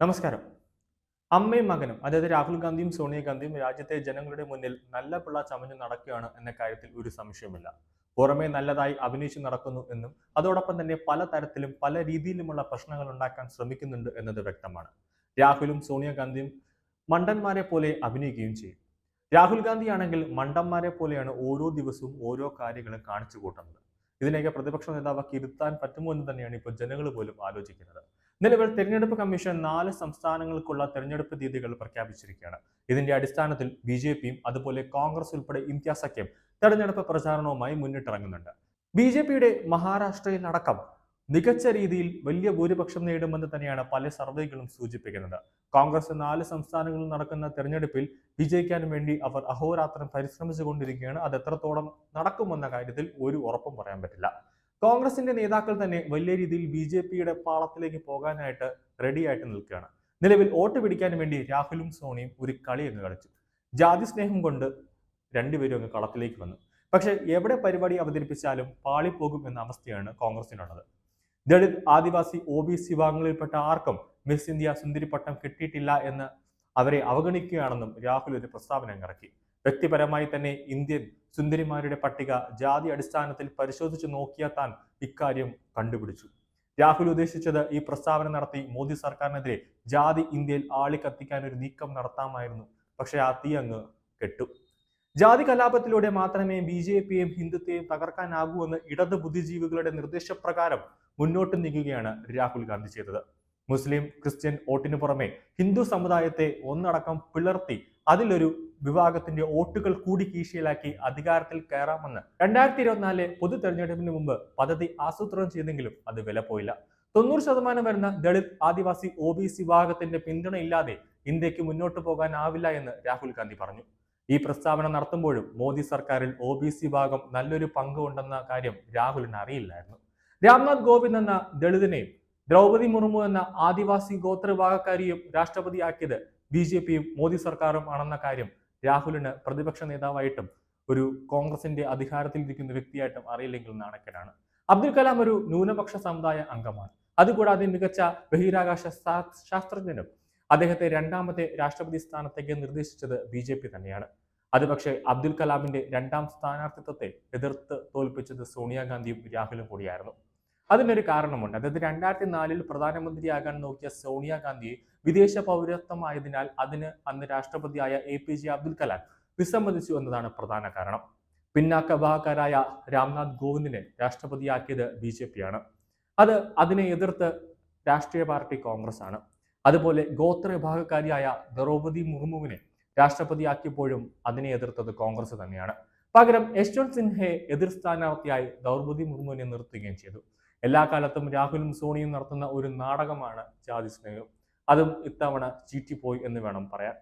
നമസ്കാരം. അമ്മയും മകനും അതായത് രാഹുൽ ഗാന്ധിയും സോണിയാഗാന്ധിയും രാജ്യത്തെ ജനങ്ങളുടെ മുന്നിൽ നല്ല പിള്ള ചമഞ്ഞു നടക്കുകയാണ് എന്ന കാര്യത്തിൽ ഒരു സംശയമില്ല പുറമെ നല്ലതായി അഭിനയിച്ചു നടക്കുന്നു എന്നും അതോടൊപ്പം തന്നെ പല തരത്തിലും പല രീതിയിലുമുള്ള പ്രശ്നങ്ങൾ ഉണ്ടാക്കാൻ ശ്രമിക്കുന്നുണ്ട് എന്നത് വ്യക്തമാണ്. രാഹുലും സോണിയാഗാന്ധിയും മണ്ടന്മാരെ പോലെ അഭിനയിക്കുകയും ചെയ്യും. രാഹുൽ ഗാന്ധി ആണെങ്കിൽ മണ്ടന്മാരെ പോലെയാണ് ഓരോ ദിവസവും ഓരോ കാര്യങ്ങളും കാണിച്ചു കൂട്ടുന്നത്. ഇതിനെയൊക്കെ പ്രതിപക്ഷ നേതാവ് ഇരുത്താൻ പറ്റുമോ എന്ന് തന്നെയാണ് ഇപ്പോൾ ജനങ്ങൾ പോലും ആലോചിക്കുന്നത്. നിലവിൽ തെരഞ്ഞെടുപ്പ് കമ്മീഷൻ നാല് സംസ്ഥാനങ്ങൾക്കുള്ള തെരഞ്ഞെടുപ്പ് തീയതികൾ പ്രഖ്യാപിച്ചിരിക്കുകയാണ്. ഇതിന്റെ അടിസ്ഥാനത്തിൽ ബി ജെ പിയും അതുപോലെ കോൺഗ്രസ് ഉൾപ്പെടെ ഇന്ത്യ സഖ്യം തെരഞ്ഞെടുപ്പ് പ്രചാരണവുമായി മുന്നിട്ടിറങ്ങുന്നുണ്ട്. ബി ജെ പിയുടെ മഹാരാഷ്ട്രയിൽ അടക്കം മികച്ച രീതിയിൽ വലിയ ഭൂരിപക്ഷം നേടുമെന്ന് തന്നെയാണ് പല സർവേകളും സൂചിപ്പിക്കുന്നത്. കോൺഗ്രസ് നാല് സംസ്ഥാനങ്ങളിൽ നടക്കുന്ന തെരഞ്ഞെടുപ്പിൽ വിജയിക്കാൻ വേണ്ടി അവർ അഹോരാത്രം പരിശ്രമിച്ചുകൊണ്ടിരിക്കുകയാണ്. അത് എത്രത്തോളം നടക്കുമെന്ന കാര്യത്തിൽ ഒരു ഉറപ്പും പറയാൻ പറ്റില്ല. കോൺഗ്രസിന്റെ നേതാക്കൾ തന്നെ വലിയ രീതിയിൽ ബി ജെ പിയുടെ പാളത്തിലേക്ക് പോകാനായിട്ട് റെഡിയായിട്ട് നിൽക്കുകയാണ്. നിലവിൽ വോട്ട് പിടിക്കാൻ വേണ്ടി രാഹുലും സോണിയും ഒരു കളി അങ്ങ് കളിച്ചു. ജാതി സ്നേഹം കൊണ്ട് രണ്ടുപേരും അങ്ങ് കളത്തിലേക്ക് വന്നു. പക്ഷെ എവിടെ പരിപാടി അവതരിപ്പിച്ചാലും പാളിപ്പോകും എന്ന അവസ്ഥയാണ് കോൺഗ്രസിനുള്ളത്. Dalit Adivasi O B C വിഭാഗങ്ങളിൽപ്പെട്ട ആർക്കും മിസ് ഇന്ത്യ സുന്ദരിപ്പട്ടം കിട്ടിയിട്ടില്ല എന്ന് അവരെ അവഗണിക്കുകയാണെന്നും രാഹുൽ ഒരു പ്രസ്താവന ഇറക്കി. വ്യക്തിപരമായി തന്നെ ഇന്ത്യൻ സുന്ദരിമാരുടെ പട്ടിക ജാതി അടിസ്ഥാനത്തിൽ പരിശോധിച്ചു നോക്കിയാൽ താൻ ഇക്കാര്യം കണ്ടുപിടിച്ചു. രാഹുൽ ഉദ്ദേശിച്ചത് ഈ പ്രസ്താവന നടത്തി മോദി സർക്കാരിനെതിരെ ജാതി ഇന്ത്യയിൽ ആളി കത്തിക്കാൻ ഒരു നീക്കം നടത്താമായിരുന്നു. പക്ഷേ ആ തീ അങ്ങ് കെട്ടു. ജാതി കലാപത്തിലൂടെ മാത്രമേ ബി ജെ പിയെയും ഹിന്ദുത്വയും തകർക്കാനാകൂ എന്ന് ഇടത് ബുദ്ധിജീവികളുടെ നിർദ്ദേശപ്രകാരം മുന്നോട്ട് നീങ്ങുകയാണ് രാഹുൽ ഗാന്ധി ചെയ്തത്. മുസ്ലിം ക്രിസ്ത്യൻ വോട്ടിനു പുറമെ ഹിന്ദു സമുദായത്തെ ഒന്നടക്കം പിളർത്തി അതിലൊരു വിഭാഗത്തിന്റെ വോട്ടുകൾ കൂടി കീശയിലാക്കി അധികാരത്തിൽ കയറാമെന്ന് രണ്ടായിരത്തി ഇരുപത്തിനാലിലെ പൊതു തെരഞ്ഞെടുപ്പിന് മുമ്പ് പദ്ധതി ആസൂത്രണം ചെയ്തെങ്കിലും അത് വില പോയില്ല. തൊണ്ണൂറ് ശതമാനം വരുന്ന Dalit Adivasi O B C വിഭാഗത്തിന്റെ പിന്തുണ ഇല്ലാതെ ഇന്ത്യയ്ക്ക് മുന്നോട്ട് പോകാനാവില്ല എന്ന് രാഹുൽ ഗാന്ധി പറഞ്ഞു. ഈ പ്രസ്താവന നടത്തുമ്പോഴും മോദി സർക്കാരിൽ ഒ ബി സി വിഭാഗം നല്ലൊരു പങ്കുണ്ടെന്ന കാര്യം രാഹുലിന് അറിയില്ലായിരുന്നു. രാംനാഥ് കോവിന്ദ് എന്ന ദളിതിനെയും ദ്രൗപതി മുർമു എന്ന ആദിവാസി ഗോത്ര വിഭാഗക്കാരിയും രാഷ്ട്രപതിയാക്കിയത് ബി ജെ പിയും മോദി സർക്കാരും ആണെന്ന കാര്യം രാഹുലിന് പ്രതിപക്ഷ നേതാവായിട്ടും ഒരു കോൺഗ്രസിന്റെ അധികാരത്തിൽ ഇരിക്കുന്ന വ്യക്തിയായിട്ടും അറിയില്ലെങ്കിൽ നാണക്കനാണ് അബ്ദുൽ കലാം ഒരു ന്യൂനപക്ഷ സമുദായ അംഗമാണ്. അതുകൂടാതെ മികച്ച ബഹിരാകാശ ശാസ്ത്രജ്ഞനും അദ്ദേഹത്തെ രണ്ടാമത്തെ രാഷ്ട്രപതി സ്ഥാനത്തേക്ക് നിർദ്ദേശിച്ചത് ബി ജെ പി തന്നെയാണ്. അത് പക്ഷേ അബ്ദുൽ കലാമിന്റെ രണ്ടാം സ്ഥാനാർത്ഥിത്വത്തെ എതിർത്ത് തോൽപ്പിച്ചത് സോണിയാഗാന്ധിയും രാഹുലും കൂടിയായിരുന്നു. അതിനൊരു കാരണമുണ്ട്. അതായത് രണ്ടായിരത്തി നാലിൽ പ്രധാനമന്ത്രിയാകാൻ നോക്കിയ സോണിയാഗാന്ധിയെ വിദേശ പൗരത്വമായതിനാൽ അതിന് അന്ന് രാഷ്ട്രപതിയായ A P J Abdul Kalam വിസമ്മതിച്ചു എന്നതാണ് പ്രധാന കാരണം. പിന്നാക്ക വിഭാഗക്കാരായ രാംനാഥ് കോവിന്ദിനെ രാഷ്ട്രപതിയാക്കിയത് ബി ജെ ആണ്. അത് അതിനെ എതിർത്ത് രാഷ്ട്രീയ പാർട്ടി കോൺഗ്രസ് ആണ്. അതുപോലെ ഗോത്ര വിഭാഗക്കാരിയായ ദ്രൗപതി മുർമുവിനെ രാഷ്ട്രപതിയാക്കിയപ്പോഴും അതിനെ എതിർത്തത് കോൺഗ്രസ് തന്നെയാണ്. പകരം യശ്വന്ത് സിൻഹയെ എതിർ സ്ഥാനാർത്ഥിയായി ദ്രൗപതി മുർമുവിനെ നിർത്തുകയും ചെയ്തു. എല്ലാ കാലത്തും രാഹുലും സോണിയും നടത്തുന്ന ഒരു നാടകമാണ് ജാതി സ്നേഹം. അതും ഇത്തവണ ചീറ്റിപ്പോയി എന്ന് വേണം പറയാൻ.